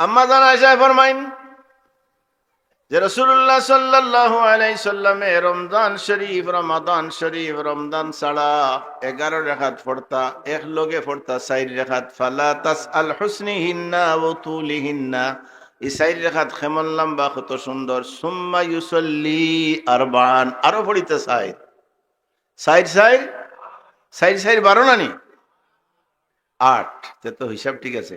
আম্মা জান আয়সা ফরমাইন যে রসুল্লাহ সাল্লাহ আলাই সাল্লামে রমজান শরীফ, রমাদান শরীফ, রমজান ছাড়া এগারো রেখাত পড়তা, এক লগে পড়তা সাইর রেখাত। ফালা তাস আল হুসনি হিন্না ও তুলি হিন্না এই সাইর রেখাত খেমন লম্বা, কত সুন্দর। সুম্মা ইউসল্লি আরবান। আরও পড়িতে সাইর সাইর সাইর সাইর সাইর বারো নানি? আট। তো হিসাব ঠিক আছে।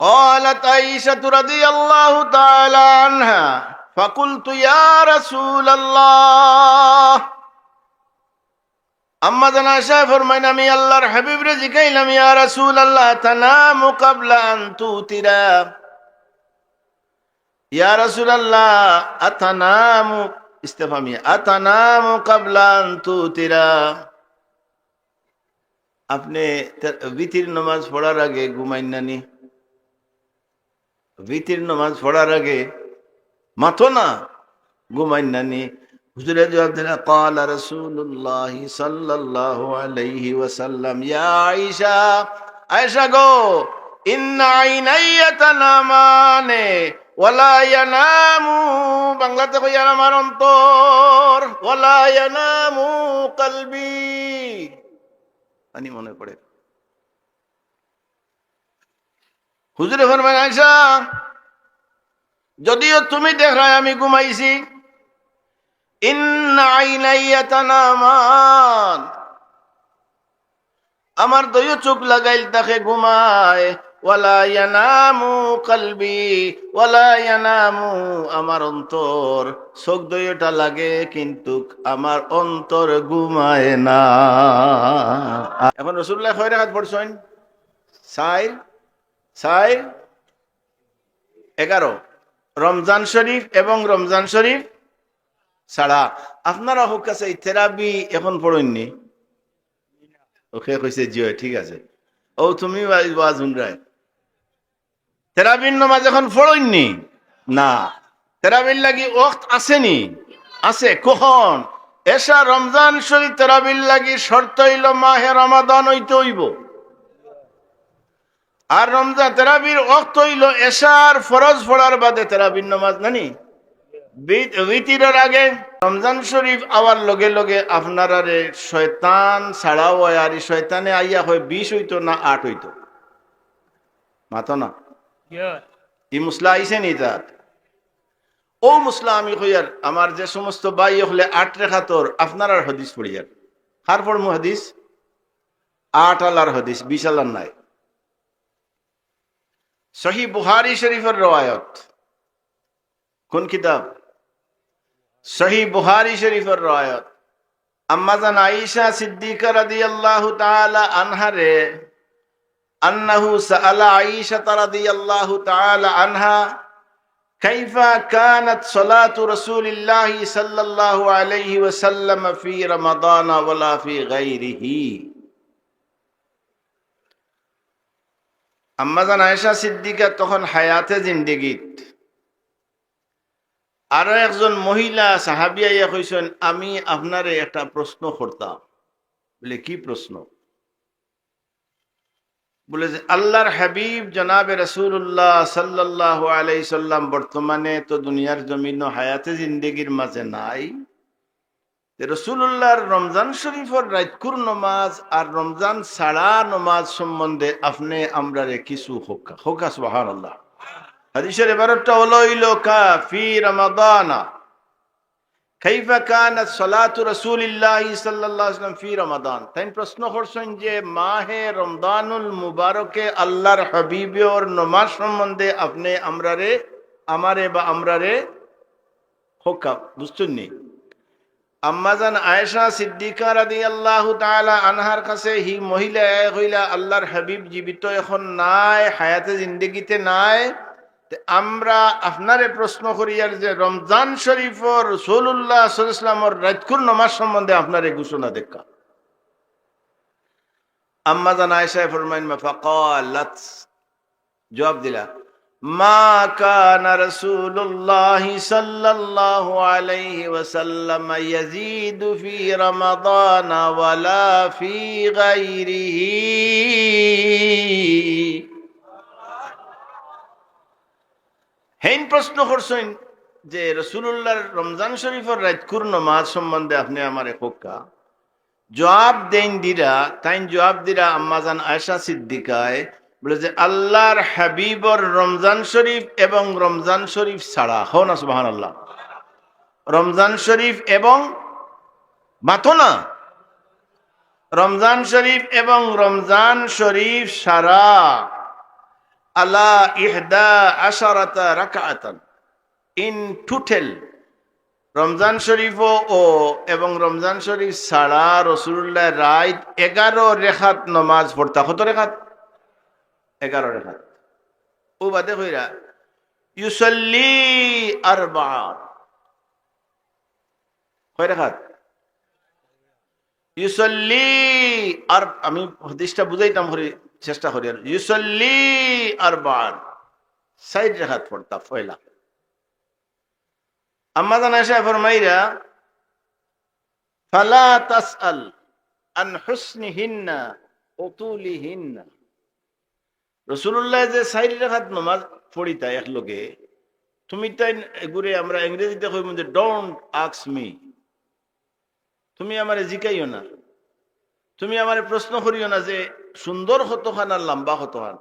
قالت عائشة رضي الله تعالى عنها فقلت يا رسول الله আম্মা জানা শাহ ফরমাইন আমি আল্লাহর হাবিব রে জিকাইলাম ইয়া রাসূল আল্লাহ তানামু ক্বাবলা আন তুতিরা ইয়া রাসূল আল্লাহ আতানামু ইস্তেফামিয়া আতানামু ক্বাবলা আন তুতিরা আপনি বিতির নামাজ পড়ার আগে ঘুমাইন নানি ভিতির নামাজ পড়ার আগে মাথো না ঘুমাইন নানি হুজুরের জবাব দিলেন قال رسول الله صلى الله عليه وسلم يا عائشة আয়েশা গো ইন্ন আইনাইয়া তানামানে ওয়ালা ইয়ানামু বাংলাতে কইয়া আমার অন্তর ওয়ালা ইয়ানামু কলবি আনি মনে পড়ে হুজুরে ফরমান আয়সা যদিও তুমি দেখায় আমি ঘুমাইছি আমার দইও চোখ লাগাইল তাকে ঘুমায় চোখ দইটা লাগে কিন্তু আমার অন্তর ঘুমায় না। এখন রসুল্লাহ কয় রাখাত পড়ছেন, সাইর ছয় এগারো। রমজান শরীফ এবং রমজান শরীফ ছাড়া। আপনারা হোক কাছে থেরাপি এখন পড়েননি? ওকে কইছে, জিও, ঠিক আছে। ও, তুমি বাজুন রায় থেরাপির নমাজ এখন পড়েননি? না। থেরাপির লাগি ওক্ত আসেনি? আছে, কখন? এসা রমজান শরীফ তেরাবির লাগি শর্ত হইল মাহে রমাদান হইতে হইব। আর রমজান তেরাবির অক্ত হইল এশার ফরজ পড়ার বাদে তেরাবির নমাজ নানি? উইতিরের আগে রমজান শরীফ আওয়ার লগে লগে আপনারারে শয়তান ছাড়াও হয় আর শয়তানে আইয়া হয় বিশ হইতো না আট হইতো। মাতো না? ই মুসলা আইসে নি তাত? ও মুসলা আমি কইয়ার আমার যে সমস্ত বাই হলে আট রেখা তোর আপনার আর হদিস পড়িয়ার কার পড়মু হদিস? আট আলার হদিস বিশ আলার নাই। সহি বুহারি শরীফের রওয়ায়ত কোন কিতাব সহি বুহারি শরীফের রওয়ায়ত আম্মাজান আয়েশা সিদ্দিকা রাদিয়াল্লাহু তাআলা আনহারে আন্নাহু সাআলা আয়েশা রাদিয়াল্লাহু তাআলা আনহা كيف كانت صلاة رسول الله صلى الله عليه وسلم في رمضان ولا في غيره আম্মাজান আয়েশা সিদ্দিকা তখন হায়াতে জিন্দিগিত। আরও একজন মহিলা সাহাবিয়া কইছেন, আমি আপনারে একটা প্রশ্ন করতাম। বলে, কি প্রশ্ন? বলে যে, আল্লাহর হাবিব জনাবে রসুল্লাহ সাল্লাহ আলাই সাল্লাম বর্তমানে তো দুনিয়ার জমিন হায়াতে জিন্দিগির মাঝে নাই। রসুল্লাহর রমজান শরীফর রাতকুর নমাজ আর রমজান ছাড়া নমাজ সম্বন্ধে আপনি আমরা কিছু হোকা। হোকা সুহান আল্লাহ হাদিসের এবারটা হলো, ইলো কা ফি রমাদানা, কাইফা কানাত সালাতু রাসূলিল্লাহি সাল্লাল্লাহু আলাইহি ওয়াসাল্লাম ফি রমাদান। তাই প্রশ্ন করছেন যে, মাহে রমদানুল মুবারকে আল্লাহর হাবিবের নমাজ সম্বন্ধে আপনি, আমরারে, আমারে বা আমরারে হোকা, বুঝছেন নি? আম্মাজান আয়েশা সিদ্দিকা রাদি আল্লাহ তাআলা আনহার কাছে, হি মহিলা হইলা আল্লাহর হাবিব জীবিত এখন নাই, হায়াতে জিন্দগিতে নাই। আমরা আপনারে প্রশ্ন করি, আর যে রমজান শরীফর রসুল্লাহ সাল্লামর রাজকুর নমাজ সম্বন্ধে আপনার এই ঘোষণা দেখা। আম্মাজান আয়েশা ফরমাইন, মা ফাকালাত জবাব দিলা। মা আলাইহি ওয়াসাল্লাম ইয়াজিদু ফি রমাদান ওয়ালা ফি গায়রিহি। হেন প্রশ্ন করছেন যে রসুল্লাহর রমজান শরীফের রাজকুর নমাজ সম্বন্ধে আপনি আমার হোক্কা জবাব দেন দিরা তাই জবাব দিরা আম্মাজান আয়সা সিদ্দিকায় বলে যে আল্লাহর হাবিবর রমজান শরীফ এবং রমজান শরীফ ছাড়া। হো না সুবাহান আল্লাহ রমজান শরীফ এবং মাতো না। রমজান শরীফ এবং রমজান শরীফ সারা আলা ইহদা আশারাতা রাকাআতান। ইন টুটেল। রমজান শরীফ ও এবং রমজান শরীফ ছাড়া রসুল্লাহ রায় এগারো রেখাত নমাজ পড়তা। কত রেখাত? এগারো রেখাত ও বাদে কইরা ইউসল্লি আরবাআত কয় ইউসল্লি আর আমি হাদিসটা বুঝাইতাম করি চেষ্টা করি আর, ইউসল্লি আরবাআত সাইড রেখাত ফয়লা। জান আয়েশা ফরমাইরা, ফালা তাসআল আন হুসনিহিন্না রাসূলুল্লাহ যে সাইড রাখাত নামাজ পড়িতা এক লগে তুমি তাই এগুরে আমরা ইংরেজিতে কইব যে ডোন্ট আক্স মি তুমি আমারে জিকাইও না। তুমি আমারে প্রশ্ন করিও না যে সুন্দর কতখান আর লম্বা কতখান।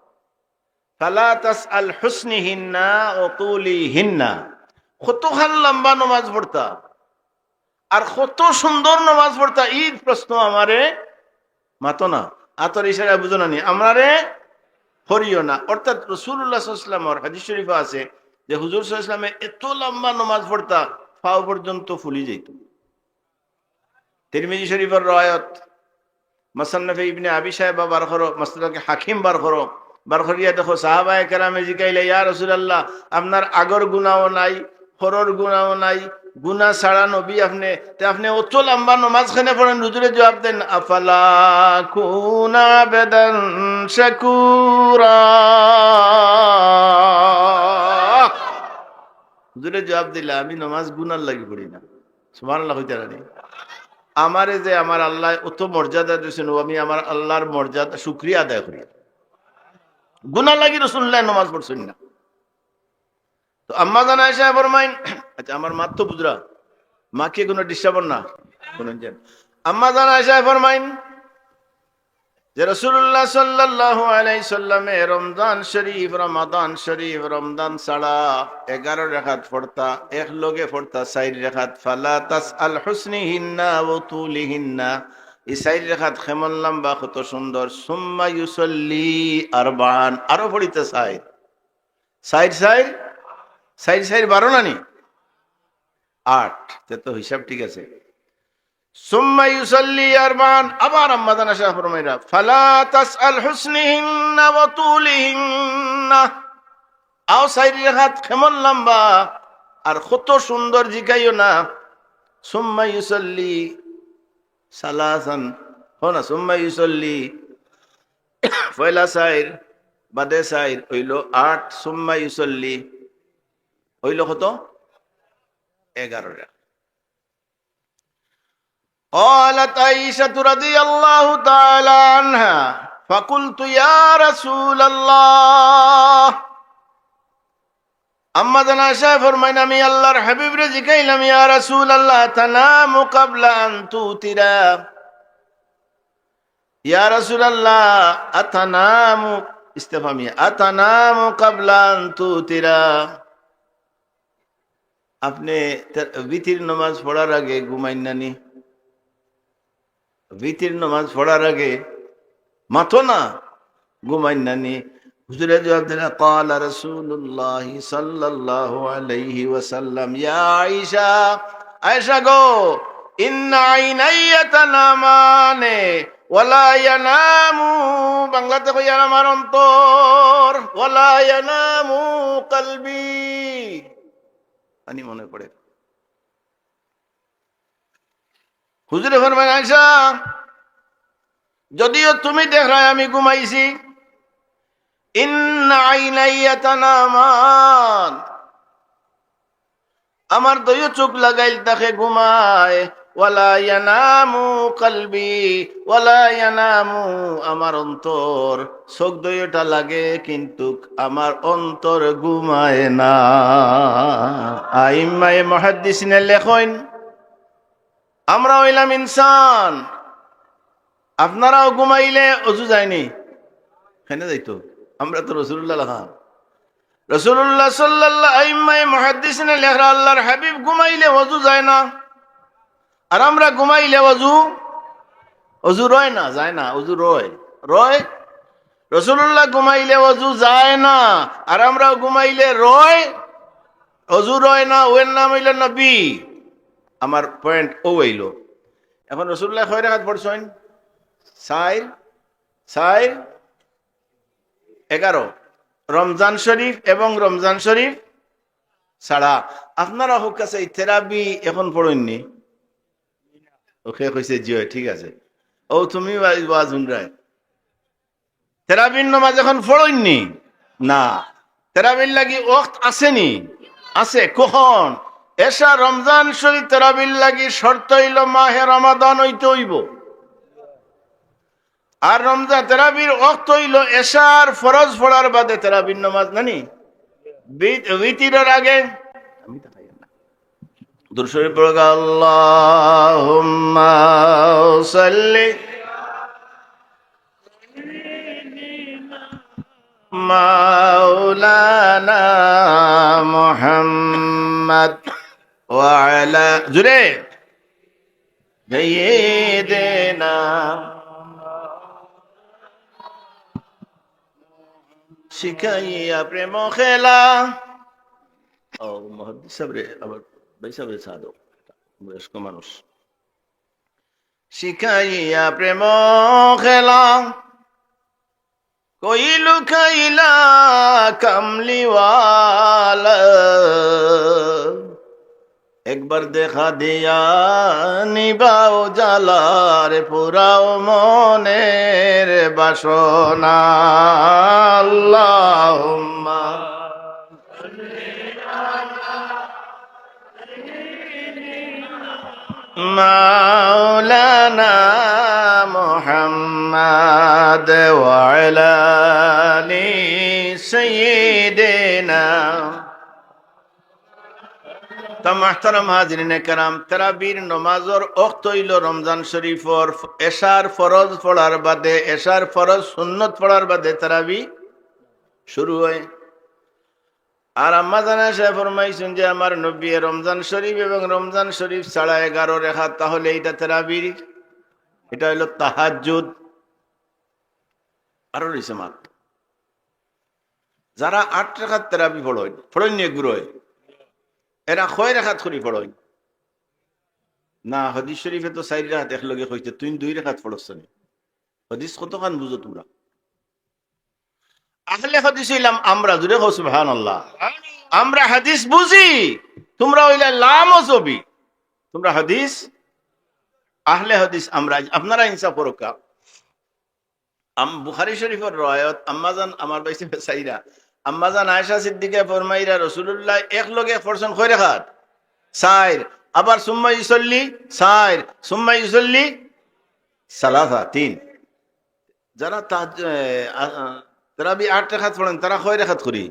ফালা তাসআল হুসনিহিন্না উতুলিহিন্না কতখান লম্বা নমাজ পড়তা? আর কত সুন্দর নমাজ পড়তা? এই প্রশ্ন আমারে মাতো না। আতর ইশারা বুঝো না নি। আমারে হরিও না। অর্থাৎ রসুল্লাহামের হাদিস শরীফা আছে যে হুজুর সাল্লামে এত লম্বা নমাজ পড়তা ফাও পর্যন্ত ফুলি যেত তিরমিজি শরীফের রয়ত মাসান্নফে ইবনে আবি সাহেব বার করো মাসলাকে হাকিম বার করো। বার করিয়া দেখো সাহাবায়ে কেরামে জিকাইলে, ইয়া রাসূলুল্লাহ, আপনার আগর গুনাও নাই, হরর গুণাও নাই গুনা ছাড়া নবী আপনি, তে আপনি অত লম্বা নমাজ খানে পড়েন, হুজুরে জবাব দেন, আফালা কুনা বেদান শাকুরা? হুজুরে জবাব দিলা, আমি নমাজ গুনার লাগি পড়ি না। সুবহানাল্লাহ হইতে রানি আমারে যে আমার আল্লাহ অত মর্যাদা দিয়েছেন, ও আমি আমার আল্লাহর মর্যাদা, শুক্রিয়া আদায় করি। গুনা লাগি রসুল্লাহ নমাজ পড়ছেন না। তো আম্মা জানা এসে ফরমাইন আচ্ছা আমার মাত তো বুঝরা। মাকে কোনো ডিস্টার্ব না। শুনেন যে আম্মা জানা এসে ফরমাইন যে রসুল্লাহ সাল্লাল্লাহু আলাইহি সাল্লামে রমজান শরীফ, রমাদান শরীফ, রমজান ছাড়া এগারো রেখাত পড়তা, এক লগে পড়তা সাইড রেখাত। ফালা তাস আল হুসনি হিন্না ও তুলি হিন্না এই সাইড রেখাত খেমন লম্বা কত সুন্দর। সুম্মা ইউসল্লি আরবান। আরও পড়িতে side side side side side বারো না নি? আট। তে হিসাব ঠিক আছে। আবার আও লম্বা, আর কত সুন্দর জিকাইও না। সুম্মা ইউসাল্লি সালাসান, হো না, সুম্মা ইউসাল্লি পয়লা সাইর, বাদে সাইর, হইল আট, সুম্মা ইউসল্লি হইল কত এগারোটা قالت عائشة رضي الله تعالى عنها فقلت يا رسول الله আম্মা জানা আশা ফরমাইন আমি আল্লাহর হাবিব রে জিকাইলাম ইয়া রাসূল আল্লাহ তানামু ক্বাবলা আন তুতিরা ইয়া রাসূল আল্লাহ আতানামু ইস্তেফামিয়া আতানামু ক্বাবলা আন তুতিরা আপনি বিতির নামাজ পড়ার আগে ঘুমাইন নানি বিতির নামাজ পড়ার আগে মাথো না ঘুমাইন নানি হুজুরে জবাব দিলেন قال رسول الله صلى الله عليه وسلم يا عائشة আয়েশা গো ইন্না আইনাইয়া তানামানে ওয়ালা ইয়ানামু বাংলাতে কইয়া আমার অন্তর ওয়ালা ইয়ানামু কলবি আনি মনে পড়ে হুজুরে ফরমান আয়সা যদিও তুমি দেখায় আমি ঘুমাইছি আমার দয় চোখ লাগাইল তাকে ঘুমায় ওয়ালা কলবি, ওয়ালা ইয়ানামু আমার অন্তর। চোখ দইটা লাগে, কিন্তু আমার অন্তর ঘুমায় না। আইম্মায়ে মুহাদ্দিসিনে লেখেন আমরা হইলাম ইনসান। আপনারাও ঘুমাইলে অজু যায়নি। কেন যাইতো? আমরা তো রসুল্লাহ খান রসুল্লাহ সাল্লাল্লাহ আইম্মায়ে মুহাদ্দিসিনে লেখরা, আল্লাহর হাবিব ঘুমাইলে অজু যায় না। আর আমরা ঘুমাইলে অজু? অজু রয় না, যায় না, অজু রয়। রয়? রসুল্লাহ ঘুমাইলে অজু যায় না, আর আমরা ঘুমাইলে রয়? অজু রয় না, ওয়ের নাম হইল নবী। আমার পয়েন্ট ও হইল। এখন রসুল্লাহ কয় রেখাত পড়ছেন? সাইর সাইর এগারো। রমজান শরীফ এবং রমজান শরীফ ছাড়া। আপনারা হোক কাছে থেরাপি এখন পড়েননি। ওকে কইছে, জিও, ঠিক আছে। ও, তুমি ওয়াজ হুনরায় থেরাপির নমাজ এখন পড়েননি না। থেরাপির লাগি ওক্ত আসেনি? আছে, কখন? এসা রমজান শরীফ তেরাবির লাগি শর্ত হইল, মাহে রমাদান হইতে হইব। আর রমজান, তেরাবির অক্ত হইল, এশার ফরজ পড়ার বাদে তেরাবির নমাজ নানি? উইতিরের আগে? দুরশরী পড়গ আল্লাহুম্মা সাল্লি মাওলানা মুহাম্মদ وعلى জুরে سيدنا শিখাইয়া প্রেম খেলা ও মহাদ্দিস সাবরে আবার ভাই সাবরে সাধো বয়স্ক মানুষ। শিখাইয়া প্রেম খেলা, কইলু খাইলা কামলিওয়ালা। একবার দেখা দিয়া নিবাও জালার পুরাও মনের বাসনা। আলি সাইয়্যিদিনা তা মাহতারাম হাজরিনে কারাম তেরাবির নমাজর অক্ত হইল রমজান শরীফর এশার ফরজ পড়ার বাদে এশার ফরজ সুন্নত পড়ার বাদে তেরাবি শুরু হয় আর আম্মা জানা সাহেব ফরমাইছেন যে আমার নবী রমজান শরীফ এবং রমজান শরীফ ছাড়া এগারো রেখা তাহলে এটা তেরাবির, এটা হইল তাহাজুদ আরও রয়েছে মাত যারা আট রেখার তেরাবি ফড়ই ফড়ই নিয়ে ঘুরোয় এরা কয় রেখাত করি পড়ই না, হদিস শরীফে তো চারি রেখাত একলগে কইছে তুই দুই রেখাত পড়ছ নি? হদিস কতখান বুঝো তোমরা? আহলে হদিস হইলাম আমরা জুড়ে কও সুবহানাল্লাহ। আমরা হাদিস বুঝি তোমরা হইলে লামও ছবি। তোমরা হাদিস, আহলে হাদিস, আমরা আপনারা ইনসাফ করকা আম বুখারী শরীফের রয়াত আম্মাজান আমার বাইসে সাইরা আম্মাজান আয়েশা সিদ্দিকে ফরমাইরা রসুল্লাহ এক লগে ফরসন কয় রেখাত। সাইর, আবার সুম্মা ইসল্লি সাইর, সুম্মা ইসল্লি সালাসা, তিন। যারা তারা বি আট রেখাত পড়েন, তারা কয় রেখাত করি।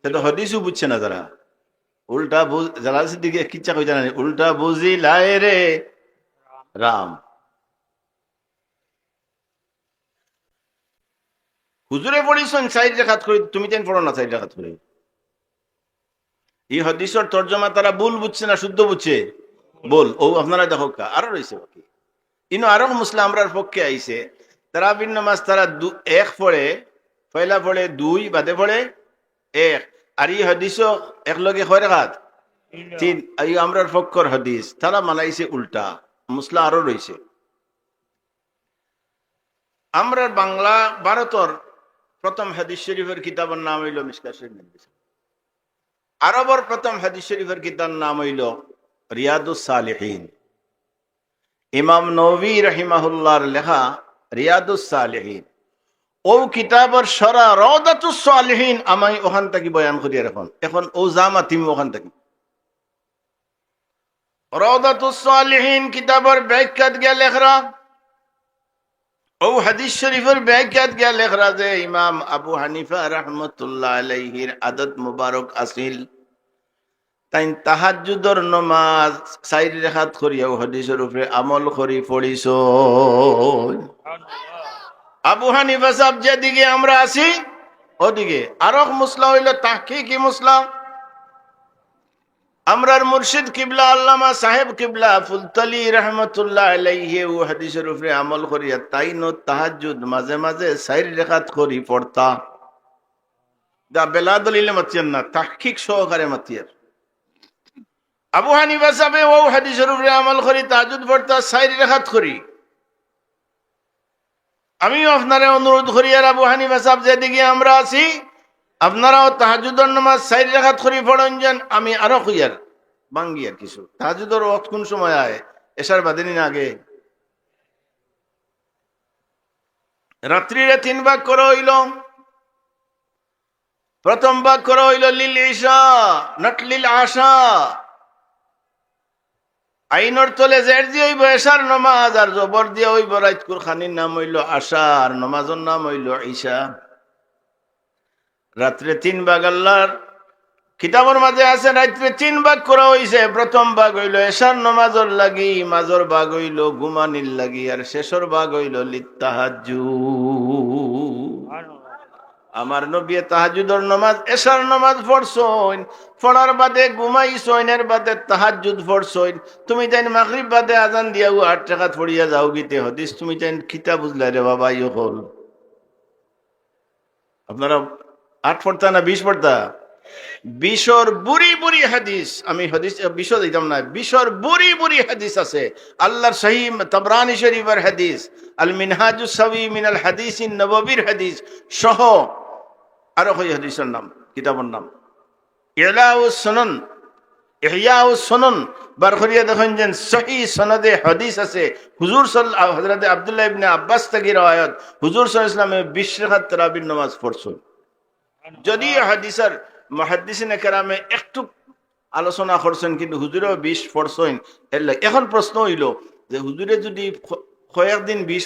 সেটা হদিসও বুঝছে না তারা উল্টা বুঝ, জালাল সিদ্দিকে কিচ্ছা কই জানেন উল্টা বুঝি লাই রে, রাম। হুজুরে পড়িছেন চাই রেখাত করি, তুমি তেন পড়ো না চাই রেখাত করি। এই হদিসর তর্জমা তারা ভুল বুঝছে না, শুদ্ধ বুঝছে? বল, ও আপনারা দেখো আরও রয়েছে বাকি। ইনো আরও মুসলিম আমরার পক্ষে আইছে, তারা ভিন্ন মাস তারা এক পড়ে, পয়লা পড়ে দুই, বাদে পড়ে এক। আর ই হদিস এক লগে হয় রেখাত? তিন। এই আমরার ফক্কর হাদিস, তারা মানাইছে উল্টা, মুসলা আরও রয়েছে। আমরা বাংলা ভারতর প্রথম হাদিস শরীফের কিতাবের নাম হইল মিসকা শরীফ আরবর প্রথম হাদিস শরীফের কিতাব নাম হইল রিয়াদুস সালেহীন। ইমাম নবী রহিমাহুল্লাহর লেখা রিয়াদুস সালেহীন। ও কিতাবর সরা রদাতুস সালেহীন আমি ওখান থেকে বয়ান করি এখন এখন ও জামা তুমি ওখান থেকে। রদাতুস সালেহীন কিতাবর ব্যাখ্যাত গিয়া লেখরা ও হাদিস শরীফের ব্যাখ্যাত গিয়া লেখরা যে ইমাম আবু হানিফা রহমতুল্লাহ আলাইহির আদত মুবারক আসিল। তাই তাহাজুদর নমাজ চাইর রেখাত করিয়াও হাদিসের উপরে আমল করি পড়িছ। আবু হানিফা সাহেব যেদিকে আমরা আছি, ওদিকে। আরক মুসলা হইল তাহকি কি মুসলা। আমরার মুর্শিদ কিবলা, আল্লামা সাহেব কিবলা, ফুলতলি রহমতুল্লাহ আলাইহি ও হাদিসের উপরে আমল করিয়া তাই নো তাহাজুদ মাঝে মাঝে সাইর রেখাত করি, পড়তা। দা বেলা দলিলে মাতিয়ান না, তাহকিক সহকারে মাতিয়ার। আবু হানিফা সাহেব ও হাদিসের উপরে আমল করি তাহাজুদ পড়তা, সাইর রেখাত করি। আমিও আপনারা অনুরোধ করি, আর আবু হানিফা সাহেব যেদিকে আমরা আছি আপনারাও তাহাজুদর নামাজ সাইড রেখাত করি পড়েন যেন, আমি আরও খুঁয়ার বাঙ্গি আর কিছু। তাহাজুদর অত কোন সময় আয়? এসার বাদিন আগে। রাত্রিরে তিন ভাগ করে হইল। প্রথম ভাগ করে হইল লিল ঈশা, নট লিল আশা। আইনর তলে জের দিয়ে হইব এশার নমাজ, আর জবর দিয়ে হইব রাইতকুর খানির নাম হইল আশা, আর নমাজের নাম হইল ঈশা। রাত্রে তিন ভাগ আল্লাহর কিতাবের মাঝে আছে, রাত্রে তিন ভাগ করা হইছে। প্রথম ভাগ হইল এশার নমাজর লাগি মাজর ভাগ হইল গুমানির লাগি, আর শেষর ভাগ হইল লিত্তাহাজু আমার নবী তাহাজুদর নমাজ, এশার নমাজ পড়ছইন পড়ার বাদে ঘুমাইছইন এর বাদে তাহাজুদ পড়ছইন তুমি তাই মাগরিব বাদে আজান দিয়াও আট টাকা পড়িয়া যাও গীতে হদিস, তুমি তাই খিতা বুঝলা রে বাবা ইয়ে হল। আপনারা আট পড়তা না বিশ পড়তা? বিশর বুড়ি বুড়ি হাদিস, আমি হাদিস বিশ দিতাম না, বিশর বুড়ি বুড়ি হাদিস আছে। আল্লাহর সহি তবরানি শরীফের হাদিস, আল মিনহাজু সবি মিনাল হাদিস নববীর হাদিস সহ আরও কই হাদিসের নাম, কিতাবের নাম? ইলাউ সনন, ইহয়াউ সনন, বার করিয়া দেখেন যে সহি সনদে হাদিস আছে। হুজুর সাল্লাল্লাহু হযরত আব্দুল্লাহ ইবনে আব্বাস থেকে রওয়ায়াত, হুজুর আলাইহি ওয়াসাল্লামে 20 তারাবির নামাজ পড়ছেন। যদি হাদিসের মহাদিসিনে কেরামে একটু আলোচনা করছেন, কিন্তু হুজুরেও বিষ পড়ছেন এখন প্রশ্ন হইল যে হুজুরে যদি কয়েকদিন বিষ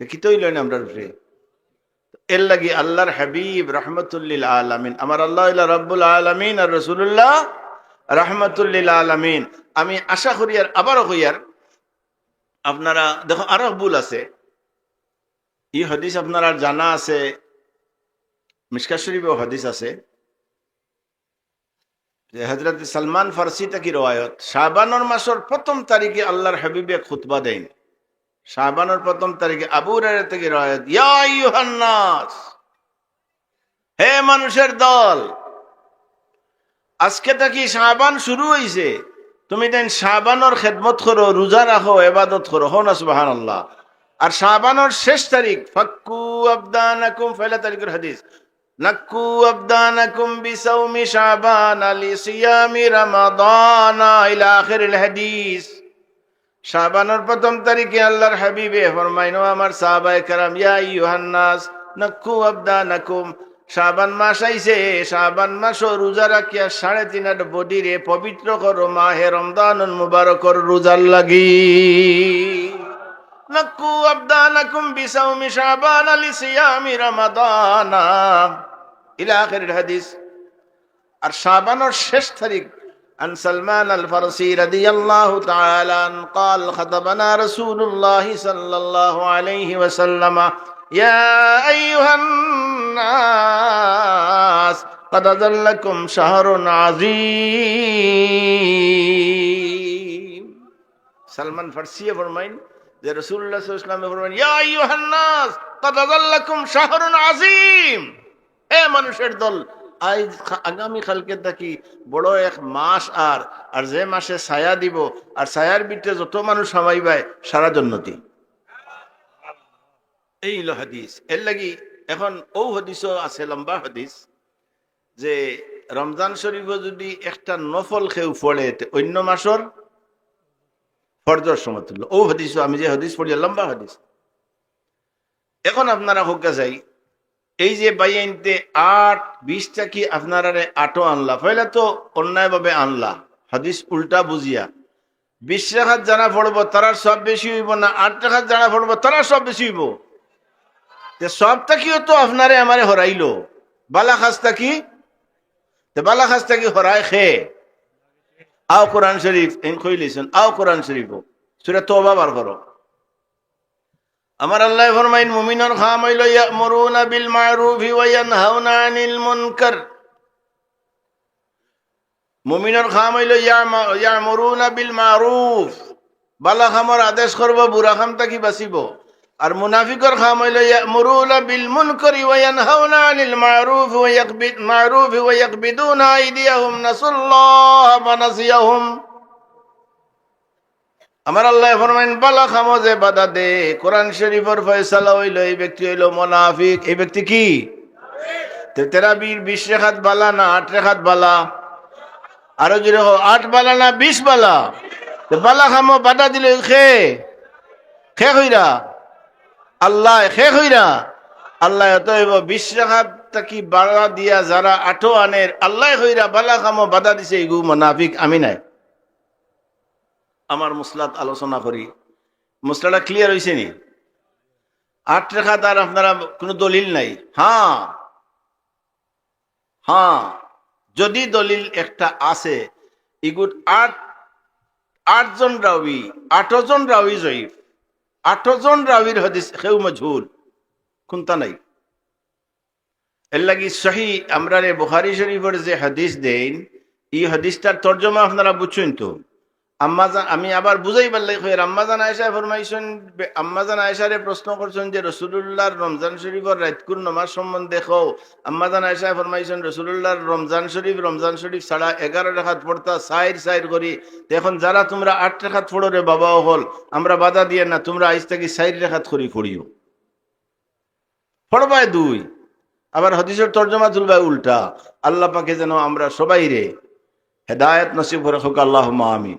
তো কি তো হইল না আমরা এর লাগি আল্লাহর হাবিব রহমতুল্লিল আলামিন, আমার আল্লাহ রব্বুল আলামিন আর রসুল্লাহ রহমতুল্লিল আলামিন। আমি আশা করি আর আবারও হইয়ার আপনারা, দেখো আরও ভুল আছে। ই হাদিস আপনারা জানা আছে মিসকা শরীফেও হাদিস আছে যে হজরত সালমান মাসের প্রথম তারিখে আল্লাহর হাবিবে খুতবা দেন। প্রথম তারিখে থেকে হে মানুষের দল, আজকে থেকে শাহবান শুরু হইছে। তুমি দেন শাহবানোর খেদমত করো, রোজা রাখো এবাদত করো, হো না সুবহানাল্লাহ। আর শাহবানোর শেষ তারিখ, ফাক্কু আবদানাকুম ফেলা তারিখের হাদিস। নাক্কু আবদানাকুম বিসাউমি শাবান আলি সিয়ামি রমাদান ইলা আখিরিল হাদিস শাবানের প্রথম তারিখে আল্লাহর হাবিবে ফরমাইনো আমার সাহাবায়ে کرام ইয়া আইয়ুহান নাস নাক্কু আবদানাকুম শাবান মাস আইছে শাবান মাস রোজা রাখিয়া সাড়ে তিন আট বডিরে পবিত্র করো মাহে রমদানুল মুবারকর রোজার লাগি নাক্কু আবদানাকুম বিসাউমি শাবান আলি সিয়ামি রমাদান ইলা আখিরিল হাদিস আর শাবানের শেষ তারিখ عن سلمان الفرسي رضي الله تعالى عنه قال خطبنا رسول الله صلى الله عليه وسلم يا أيها الناس قد أذلكم شهر عظيم سلمان فرسي فرمائن যে রসুল্লাহ ইসলামে বলবেন আযীম। হে মানুষের দল আগামী কালকে থাকি বড় এক মাস আর আর যে মাসে ছায়া দিব, আর ছায়ার ভিতরে যত মানুষ সামাইবাই সারা জন্নতি। এই হলো হাদিস। এর লাগি এখন ও হাদিসও আছে, লম্বা হাদিস, যে রমজান শরীফ যদি একটা নফল খেউ তে অন্য মাসর ফরজর সময় তুললো ও হাদিস আমি যে হাদিস পড়ি, লম্বা হাদিস। এখন আপনারা হোকা যাই, এই যে বাই বাইনতে আট, বিশটা কি আপনারা আটো আনলা? পয়লা তো অন্যায়ভাবে আনলা। হাদিস উল্টা বুঝিয়া। বিশ টাকার জানা পড়ব, তারা সব বেশি হইব না? আট টাকার জানা পড়ব, তারা সব বেশি হইব? সবটা কিও তো আপনারে আমারে হরাইলো? বালা খাস্তা কি? বালা খাস্তা কি হরাই খে? আও কোরআন শরীফ এন কইলিছেন আও কোরআন শরীফ সুরা তোবা বার করো। আমার আল্লাহ ফরমাইন মুমিনর খাম হইল ইয়ামুরুনা বিল মারুফ ওয়া ইয়ানহাউনা আনিল মুনকার। মুমিনর খাম হইল ইয়ামুরুনা বিল মারুফ। বালা খামর আদেশ করব বুড়া খাম তাকি বাঁচিব? আর মুনাফিকর খাম হইল, ইয়ামুরুনা বিল মুনকারি ওয়া ইয়ানহাউনা আনিল মারুফ ওয়া ইয়াকবিদ মারুফ ওয়া ইয়াকবিদুনা আইদিয়াহুম, নাসাল্লাহ ওয়া নাসিয়াহুম। আমার আল্লাহ ফরমাইন, বালা খামো যে বাধা দে। কোরআন শরীফের ফয়সালা হইল, এই ব্যক্তি হইল মোনাফিক। এই ব্যক্তি কি? তে- তেরা বীর বিশ রেখাত বালা না আট রেখাত বালা? আরও যদি আট বালা না বিশ বালা? বালা খামো, বাধা দিল খে। খে হইরা আল্লাহ খে হইরা আল্লাহ এত হইব বিশ রেখাত তাকি বালা দিয়া যারা আঠো আনের, আল্লাহ হইরা বালা খামো বাধা দিছে ইগু মোনাফিক আমি নাই। আমার মুসলাত আলোচনা করি। মুসলাটা ক্লিয়ার হয়েছে নি? আট রেখা তার আপনারা কোনো দলিল নাই। হ্যাঁ হ্যাঁ যদি দলিল একটা আছে ইগুট আট, আটজন রাউি আটজন রাউি জয়ীফ। আটজন রাবির হদিস সেও মজহুল খুন্তা নাই? এর লাগি সহি আমরা রে বুহারি শরীফের যে হাদিস দেন ই হাদিসটার তর্জমা আপনারা বুঝছেন তো আম্মাজান আমি আবার বুঝাই পারলাই হয়ে আম্মাজান আয়সা ফরমাইছেন আম্মাজান আয়সারে প্রশ্ন করছেন যে রসুলুল্লাহর রমজান শরীফের রাতকুর নমাজ সম্বন্ধে কও। আম্মাজান আয়সা ফরমাইছেন, রসুলুল্লাহর রমজান শরীফ রমজান শরীফ ছাড়া এগারো রেখাত পড়তা সাইর সাইর করি। এখন যারা তোমরা আট রেখাত পড়ো রে বাবাও হল, আমরা বাধা দিয়ে না, তোমরা আইস থেকে সাইর রেখাত করি, পড়িও। পড়বায় দুই, আবার হদিসের তর্জমা তুলবায় উল্টা। আল্লাহ পাকে যেন আমরা সবাই রে হেদায়ত নসিব করে হোক আল্লাহ আমি